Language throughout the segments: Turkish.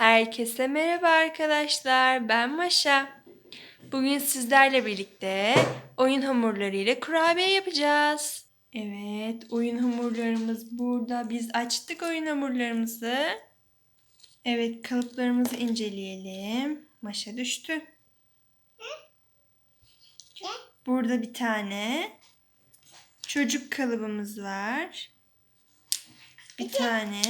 Herkese merhaba arkadaşlar. Ben Maşa. Bugün sizlerle birlikte oyun hamurları ile kurabiye yapacağız. Evet, oyun hamurlarımız burada. Biz açtık oyun hamurlarımızı. Evet, kalıplarımızı inceleyelim. Maşa düştü. Burada bir tane çocuk kalıbımız var. Bir tane.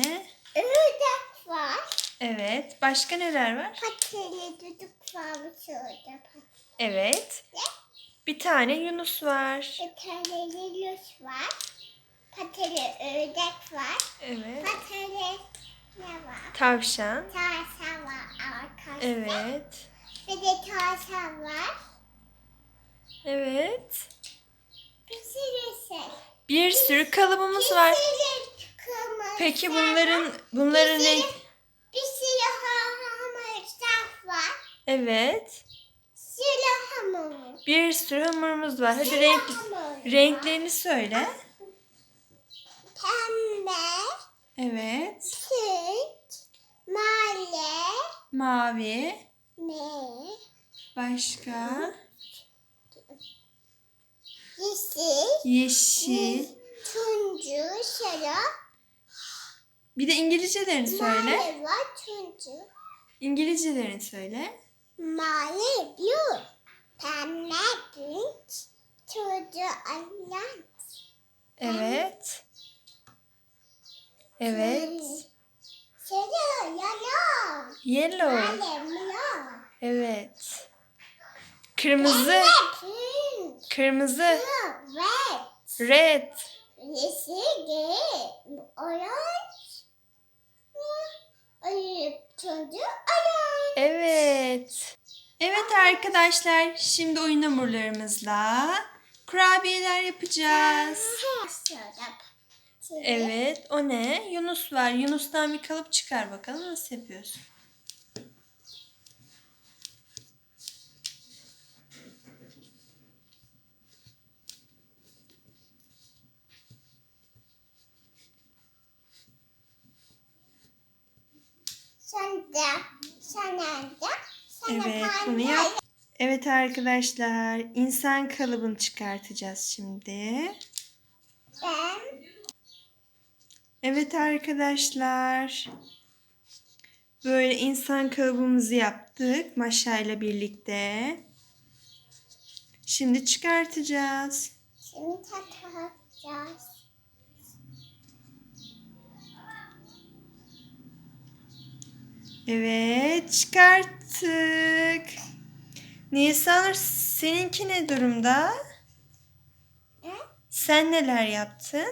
Var. Evet. Başka neler var? Pateli düdük var şurada. Evet. Bir tane Yunus var. Pateli lüs var. Pateli ördek var. Evet. Pateli ne var? Tavşan. Tavşan var arkadaşlar. Evet. Bir de tavşan var. Evet. Bir sürü şey. Bir sürü kalıbımız var. Bir sürü kırmızı Peki bunların bunların bir renk sürü, bir sürü hamur var. Evet. Sürü hamur. Bir sürü hamurumuz var. Hadi Sürü renk hamur. renklerini söyle. Pembe. Evet. Süt, malle, Mavi. ne, Başka. yeşil, Yeşil. turuncu, sarı, Bir de İngilizcelerini söyle. mavi var, turuncu, İngilizcelerini söyle. Mavi, blue, pembe, pink, turuncu, orange, Evet. Evet. sarı, yellow, Yellow. mavi, mor, Evet. Kırmızı. pembe, Kırmızı. red, Red. Yeşil, green, orange, Evet. Evet arkadaşlar, şimdi oyun hamurlarımızla kurabiyeler yapacağız. Evet, o ne? Yunus var. Yunus'tan bir kalıp çıkar bakalım nasıl yapıyorsun. Sen Evet, bunu yap. Evet arkadaşlar, insan kalıbını çıkartacağız şimdi. Ben, Evet arkadaşlar. Böyle insan kalıbımızı yaptık Maşa ile birlikte. Şimdi çıkartacağız. şimdi takacağız. Evet çıkarttık. Nisanur seninki ne durumda? Ne? Sen neler yaptın?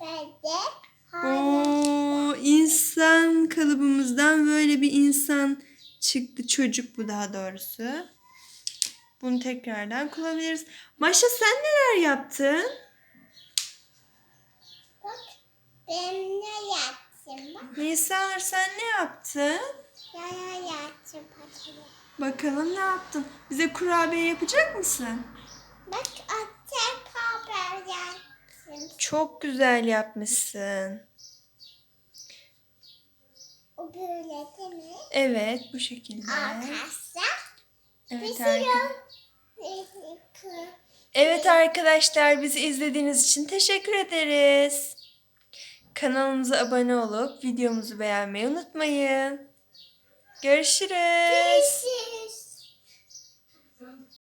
Ben de, Oo, insan kalıbımızdan böyle bir insan çıktı. Çocuk bu daha doğrusu. Bunu tekrardan kullanabiliriz. Maşa sen neler yaptın? bak, ben ne yaptım Nisanur sen ne yaptın? Ne yaptım pateli. Bakalım ne yaptın? Bize kurabiye yapacak mısın? Bak, haber yaptım. Çok güzel yapmışsın. O böyle değil mi? Evet bu şekilde. Arkadaşlar, Evet, arka- evet arkadaşlar bizi izlediğiniz için teşekkür ederiz. Kanalımıza abone olup videomuzu beğenmeyi unutmayın. Görüşürüz. Görüşürüz.